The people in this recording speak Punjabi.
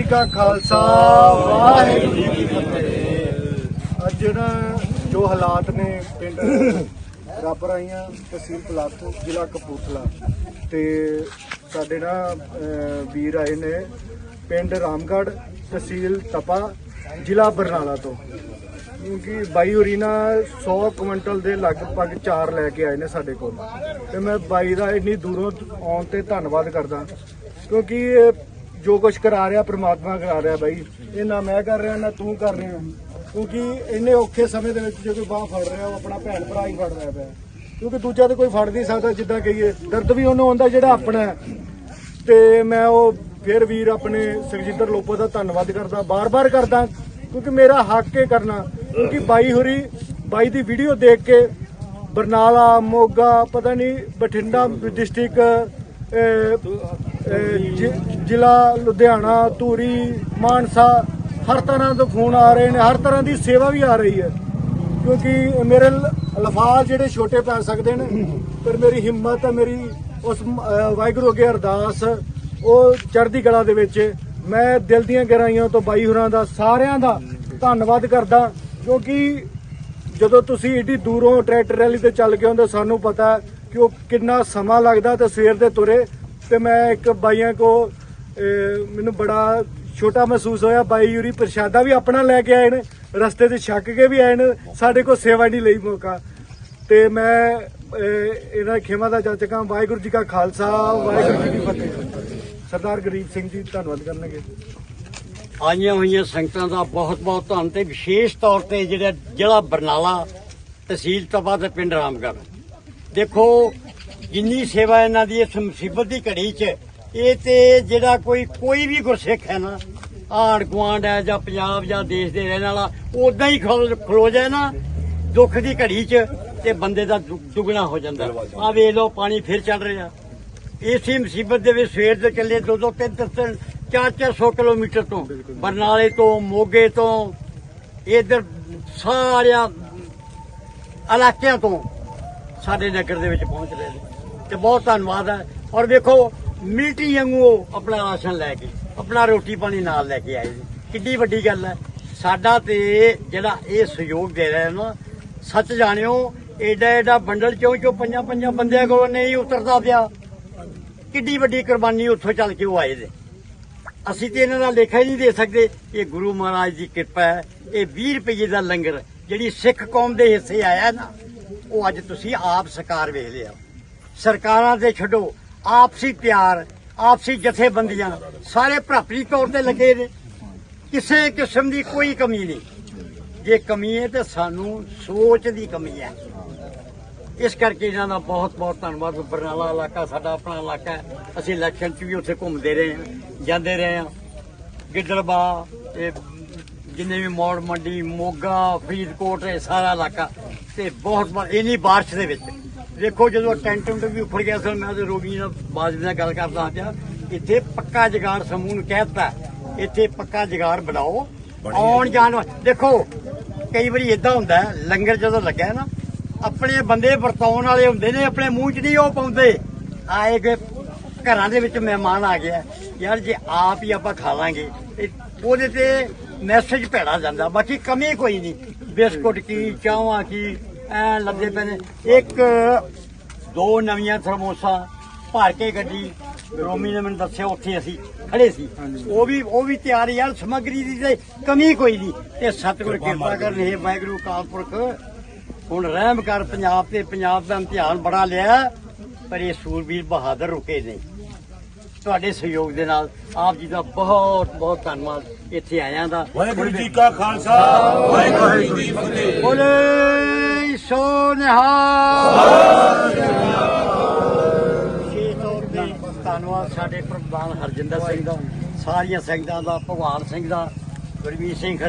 ਜੀ ਕਾ ਖਾਲਸਾ, ਵਾਹਿਗੁਰੂ ਜੀ ਕੀ ਫਤਿਹ। ਅੱਜ ਨਾ ਜੋ ਹਾਲਾਤ ਨੇ ਪਿੰਡ ਰਾਪਰ ਆਈਆਂ ਤਹਿਸੀਲ ਪਲਾਤ, ਜ਼ਿਲ੍ਹਾ ਕਪੂਰਥਲਾ। ਤੇ ਸਾਡੇ ਨਾ ਵੀਰ ਆਏ ਨੇ ਪਿੰਡ ਰਾਮਗੜ੍ਹ ਤਹਿਸੀਲ ਤਪਾ, ਜ਼ਿਲ੍ਹਾ ਬਰਨਾਲਾ ਤੋਂ। ਕਿਉਂਕਿ ਬਾਈ ਹੋਰੀ ਨਾ 100 ਕੁਇੰਟਲ ਦੇ ਲਗਭਗ ਚਾਰ ਲੈ ਕੇ ਆਏ ਨੇ ਸਾਡੇ ਕੋਲ। ਤੇ ਮੈਂ ਬਾਈ ਦਾ ਇੰਨੀ ਦੂਰੋਂ ਆਉਣ ਤੇ ਧੰਨਵਾਦ ਕਰਦਾ। ਕਿਉਂਕਿ ਜੋ ਕੁਝ ਕਰਾ ਰਿਹਾ, ਪ੍ਰਮਾਤਮਾ ਕਰਾ ਰਿਹਾ ਬਾਈ। ਇਹ ਨਾ ਮੈਂ ਕਰ ਰਿਹਾ, ਨਾ ਤੂੰ ਕਰ ਰਿਹਾ। ਕਿਉਂਕਿ ਇੰਨੇ ਔਖੇ ਸਮੇਂ ਦੇ ਵਿੱਚ ਜੇ ਕੋਈ ਬਾਹ ਫੜ ਰਿਹਾ, ਉਹ ਆਪਣਾ ਭੈਣ ਭਰਾ ਹੀ ਫੜ ਰਿਹਾ ਪਿਆ। ਕਿਉਂਕਿ ਦੂਜਾ ਤਾਂ ਕੋਈ ਫੜ ਨਹੀਂ ਸਕਦਾ, ਜਿੱਦਾਂ ਕਹੀਏ। ਦਰਦ ਵੀ ਉਹਨੂੰ ਆਉਂਦਾ ਜਿਹੜਾ ਆਪਣਾ ਹੈ। ਤੇ ਮੈਂ ਉਹ ਫਿਰ ਵੀਰ ਆਪਣੇ ਸੁਖਜਿੰਦਰ ਲੋਪੋ ਦਾ ਧੰਨਵਾਦ ਕਰਦਾ, ਬਾਰ-ਬਾਰ ਕਰਦਾ, ਕਿਉਂਕਿ ਮੇਰਾ ਹੱਕ ਹੈ ਕਰਨਾ। ਕਿਉਂਕਿ ਬਾਈ ਹੋਰੀ, ਬਾਈ ਦੀ ਵੀਡੀਓ ਦੇਖ ਕੇ ਬਰਨਾਲਾ, ਮੋਗਾ, ਪਤਾ ਨਹੀਂ, ਬਠਿੰਡਾ, ਡਿਸਟ੍ਰਿਕਟ ਜ਼ਿਲ੍ਹਾ ਲੁਧਿਆਣਾ, ਧੂਰੀ, ਮਾਨਸਾ, ਹਰ ਤਰ੍ਹਾਂ ਦੇ ਫੋਨ ਆ ਰਹੇ ਨੇ, ਹਰ ਤਰ੍ਹਾਂ ਦੀ ਸੇਵਾ ਵੀ ਆ ਰਹੀ ਹੈ। ਕਿਉਂਕਿ ਮੇਰੇ ਲ- ਲਫ਼ਾਜ਼ ਜਿਹੜੇ ਛੋਟੇ ਪੈ ਸਕਦੇ ਨੇ, ਪਰ ਮੇਰੀ ਹਿੰਮਤ ਹੈ, ਮੇਰੀ ਉਸ ਮ- ਵਾਹਿਗੁਰੂ ਅੱਗੇ ਅਰਦਾਸ, ਉਹ ਚੜ੍ਹਦੀ ਕਲਾ ਦੇ ਵਿੱਚ ਮੈਂ ਦਿਲ ਦੀਆਂ ਗਹਿਰਾਈਆਂ ਤੋਂ ਬਾਈ ਹੋਰਾਂ ਦਾ, ਸਾਰਿਆਂ ਦਾ ਧੰਨਵਾਦ ਕਰਦਾ, ਕਿਉਂਕਿ ਜਦੋਂ ਤੁਸੀਂ ਏਡੀ ਦੂਰੋਂ ਟਰੈਕਟਰ ਰੈਲੀ ਤੇ ਚੱਲ ਕੇ ਆਉਂਦੇ ਸਾਨੂੰ ਪਤਾ ਕਿ ਉਹ ਕਿੰਨਾ ਸਮਾਂ ਲੱਗਦਾ ਤੇ ਸਵੇਰ ਦੇ ਤੁਰੇ ਤੇ ਮੈਂ ਇੱਕ ਬਾਈਆਂ ਕੋ ਮੈਨੂੰ ਬੜਾ ਛੋਟਾ ਮਹਿਸੂਸ ਹੋਇਆ। ਬਾਈ ਯੂਰੀ ਪ੍ਰਸ਼ਾਦਾ ਵੀ ਆਪਣਾ ਲੈ ਕੇ ਆਏ ਨੇ, ਰਸਤੇ ਤੇ ਛੱਕ ਕੇ ਵੀ ਆਏ ਨੇ, ਸਾਡੇ ਕੋਲ ਸੇਵਾ ਨਹੀਂ ਲਈ ਮੌਕਾ। ਤੇ ਮੈਂ ਇਹਨਾਂ ਦੀ ਖੇਮਾ ਦਾ ਜਾਚਕਾਂ ਵਾਹਿਗੁਰੂ ਜੀ ਕਾ ਖਾਲਸਾ, ਵਾਹਿਗੁਰੂ ਜੀ ਕੀ ਫਤਿਹ। ਸਰਦਾਰ ਗਰੀਬ ਸਿੰਘ ਜੀ, ਧੰਨਵਾਦ ਕਰਨਗੇ। ਆਈਆਂ ਹੋਈਆਂ ਸੰਗਤਾਂ ਦਾ ਬਹੁਤ ਬਹੁਤ ਧੰਨ ਤੇ ਵਿਸ਼ੇਸ਼ ਤੌਰ ਤੇ ਜਿਹੜਾ ਜ਼ਿਲ੍ਹਾ ਬਰਨਾਲਾ ਤਹਿਸੀਲ ਤਪਾ ਤੇ ਪਿੰਡ ਰਾਮਗੜ੍ਹ। ਦੇਖੋ ਜਿੰਨੀ ਸੇਵਾ ਇਹਨਾਂ ਦੀ ਇਸ ਮੁਸੀਬਤ ਦੀ ਘੜੀ 'ਚ ਇਹ ਤੇ ਜਿਹੜਾ ਕੋਈ ਕੋਈ ਵੀ ਗੁਰਸਿੱਖ ਹੈ ਨਾ ਆਂਢ ਗੁਆਂਢ ਹੈ ਜਾਂ ਪੰਜਾਬ ਜਾਂ ਦੇਸ਼ ਦੇ ਰਹਿਣ ਵਾਲਾ ਉਦਾਂ ਹੀ ਖਲੋ ਜਾਏ ਨਾ ਦੁੱਖ ਦੀ ਘੜੀ 'ਚ ਤੇ ਬੰਦੇ ਦਾ ਦੁੱਗਣਾ ਹੋ ਜਾਂਦਾ। ਆ ਵੇਖ ਲਓ ਪਾਣੀ ਫਿਰ ਚੱਲ ਰਿਹਾ। ਇਸੇ ਮੁਸੀਬਤ ਦੇ ਵਿੱਚ ਸਵੇਰ ਦੇ ਚੱਲੇ ਦੋ ਦੋ ਤਿੰਨ ਤਿੰਨ ਚਾਰ ਚਾਰ ਸੌ ਕਿਲੋਮੀਟਰ ਤੋਂ ਬਰਨਾਲੇ ਤੋਂ ਮੋਗੇ ਤੋਂ ਇਧਰ ਸਾਰਿਆਂ ਇਲਾਕਿਆਂ ਤੋਂ ਸਾਡੇ ਨਗਰ ਦੇ ਵਿੱਚ ਪਹੁੰਚ ਰਹੇ ਨੇ। ਤੇ ਬਹੁਤ ਧੰਨਵਾਦ ਹੈ। ਔਰ ਵੇਖੋ ਮਿਲਟਰੀ ਵਾਂਗੂ ਉਹ ਆਪਣਾ ਰਾਸ਼ਨ ਲੈ ਕੇ, ਆਪਣਾ ਰੋਟੀ ਪਾਣੀ ਨਾਲ ਲੈ ਕੇ ਆਏ ਨੇ ਕਿੱਡੀ ਵੱਡੀ ਗੱਲ ਹੈ। ਸਾਡਾ ਤੇ ਜਿਹੜਾ ਇਹ ਸਹਿਯੋਗ ਦੇ ਰਿਹਾ ਨਾ, ਸੱਚ ਜਾਣਿਓ, ਏਡਾ ਏਡਾ ਬੰਡਲ ਚੋਂ ਚੋਂ ਪੰਜਾਂ ਪੰਜਾਂ ਬੰਦਿਆਂ ਕੋਲੋਂ ਨਹੀਂ ਉਤਰਦਾ ਪਿਆ। ਕਿੱਡੀ ਵੱਡੀ ਕੁਰਬਾਨੀ ਉੱਥੋਂ ਚੱਲ ਕੇ ਉਹ ਆਏ ਦੇ ਅਸੀਂ ਤੇ ਇਹਨਾਂ ਦਾ ਲੇਖਾ ਹੀ ਨਹੀਂ ਦੇ ਸਕਦੇ। ਇਹ ਗੁਰੂ ਮਹਾਰਾਜ ਦੀ ਕਿਰਪਾ ਹੈ। ਇਹ 20 ਰੁਪਏ ਦਾ ਲੰਗਰ, ਜਿਹੜੀ ਸਿੱਖ ਕੌਮ ਦੇ ਹਿੱਸੇ ਆਇਆ ਨਾ, ਉਹ ਅੱਜ ਤੁਸੀਂ ਆਪ ਸਰਕਾਰ ਵੇਖ ਲਿਆ। ਸਰਕਾਰਾਂ ਤੇ ਛੱਡੋ, ਆਪਸੀ ਪਿਆਰ, ਆਪਸੀ ਜਥੇਬੰਦੀਆਂ, ਸਾਰੇ ਭਰਾਪਰੀ ਤੌਰ ਤੇ ਲੱਗੇ ਨੇ। ਕਿਸੇ ਕਿਸਮ ਦੀ ਕੋਈ ਕਮੀ ਨਹੀਂ। ਜੇ ਕਮੀ ਹੈ ਤੇ ਸਾਨੂੰ ਸੋਚ ਦੀ ਕਮੀ ਹੈ। ਇਸ ਕਰਕੇ ਇਹਨਾਂ ਦਾ ਬਹੁਤ ਬਹੁਤ ਧੰਨਵਾਦ। ਬਰਨਾਲਾ ਇਲਾਕਾ ਸਾਡਾ ਆਪਣਾ ਇਲਾਕਾ ਹੈ। ਅਸੀਂ ਇਲੈਕਸ਼ਨ 'ਚ ਵੀ ਉੱਥੇ ਘੁੰਮਦੇ ਰਹੇ ਹਾਂ, ਜਾਂਦੇ ਰਹੇ ਹਾਂ। ਗਿੱਦੜਬਾ ਇਹ ਜਿੰਨੇ ਵੀ ਮੌੜ, ਮੰਡੀ, ਮੋਗਾ, ਫਰੀਦਕੋਟ, ਇਹ ਸਾਰਾ ਇਲਾਕਾ ਤੇ ਬਹੁਤ ਬ- ਇੰਨੀ ਬਾਰਿਸ਼ ਦੇ ਵਿੱਚ। ਦੇਖੋ ਜਦੋਂ ਟੈਂਟ ਟੁੰਟ ਵੀ ਉੱਪਰ ਗਿਆ ਸੀ ਮੈਂ ਤੇ ਰੋਗੀ ਨਾਲ ਬਾਜ ਨਾਲ ਗੱਲ ਕਰਦਾ ਪਿਆ ਇੱਥੇ ਪੱਕਾ ਜਗਾੜ ਸਮੂਹ ਨੂੰ ਕਹਿਤਾ ਇੱਥੇ ਪੱਕਾ ਜਗਾੜ ਬਣਾਓ ਆਉਣ ਜਾਣ ਦੇਖੋ ਕਈ ਵਾਰੀ ਇਦਾਂ ਹੁੰਦਾ ਹੈ, ਲੰਗਰ ਜਦੋਂ ਲੱਗਿਆ ਨਾ ਆਪਣੇ ਬੰਦੇ ਵਰਤਾਉਣ ਵਾਲੇ ਹੁੰਦੇ ਨੇ ਆਪਣੇ ਮੂੰਹ 'ਚ ਨਹੀਂ ਉਹ ਪਾਉਂਦੇ। ਆਏ ਗਏ ਘਰਾਂ ਦੇ ਵਿੱਚ ਮਹਿਮਾਨ ਆ ਗਿਆ ਯਾਰ ਜੇ ਆਪ ਹੀ ਆਪਾਂ ਖਾ ਲਾਂਗੇ ਉਹਦੇ ਤੇ ਮੈਸੇਜ ਭੇੜਾ ਜਾਂਦਾ ਬਾਕੀ ਕਮੀ ਕੋਈ ਨਹੀਂ। ਬਿਸਕੁਟ ਕੀ ਚਾਹਾਂ ਕੀ ਐ ਲੱਗੇ ਪਏ ਨੇ। ਇੱਕ ਦੋ ਨਵੀਆਂ ਥਰਮੋਸਾਂ ਭਰ ਕੇ ਗੱਡੀ ਰੋਮੀ ਨੇ ਮੈਨੂੰ ਦੱਸਿਆ ਉੱਥੇ ਅਸੀਂ ਖੜੇ ਸੀ। ਉਹ ਵੀ ਉਹ ਵੀ ਤਿਆਰ ਯਾਰ ਸਮੱਗਰੀ ਦੀ ਤੇ ਕਮੀ ਕੋਈ ਨਹੀਂ। ਤੇ ਸਤਿਗੁਰ ਕਿਰਪਾ ਕਰਨ ਇਹ ਵਾਹਿਗੁਰੂ ਕਾਲਪੁਰਖ। ਹੁਣ ਰਹਿਮ ਕਰ ਪੰਜਾਬ ਤੇ ਪੰਜਾਬ ਦਾ ਇਮਤਿਹਾਨ ਬੜਾ ਲਿਆ ਪਰ ਇਹ ਸੂਰਬੀਰ ਬਹਾਦਰ ਰੁਕੇ ਨਹੀਂ। ਤੁਹਾਡੇ ਸਹਿਯੋਗ ਦੇ ਨਾਲ ਆਪ ਜੀ ਦਾ ਬਹੁਤ ਬਹੁਤ ਧੰਨਵਾਦ। ਇੱਥੇ ਆਇਆਂ ਦਾ। ਵਾਹਿਗੁਰੂ ਜੀ ਕਾ ਖਾਲਸਾ ਵਾਹਿਗੁਰੂ ਜੀ ਕੀ ਫਤਿਹ। ਬੋਲੇ। ਸੋ ਨਿਹਾਲ ਵਿਸ਼ੇਸ਼ ਤੌਰ ਤੇ ਧੰਨਵਾਦ ਸਾਡੇ ਪ੍ਰਧਾਨ ਹਰਜਿੰਦਰ ਸਿੰਘ ਦਾ, ਸਾਰੀਆਂ ਸਿੰਘਾਂ ਦਾ, ਭਗਵਾਨ ਸਿੰਘ ਦਾ, ਗੁਰਮੀਤ ਸਿੰਘ ਖੜੇ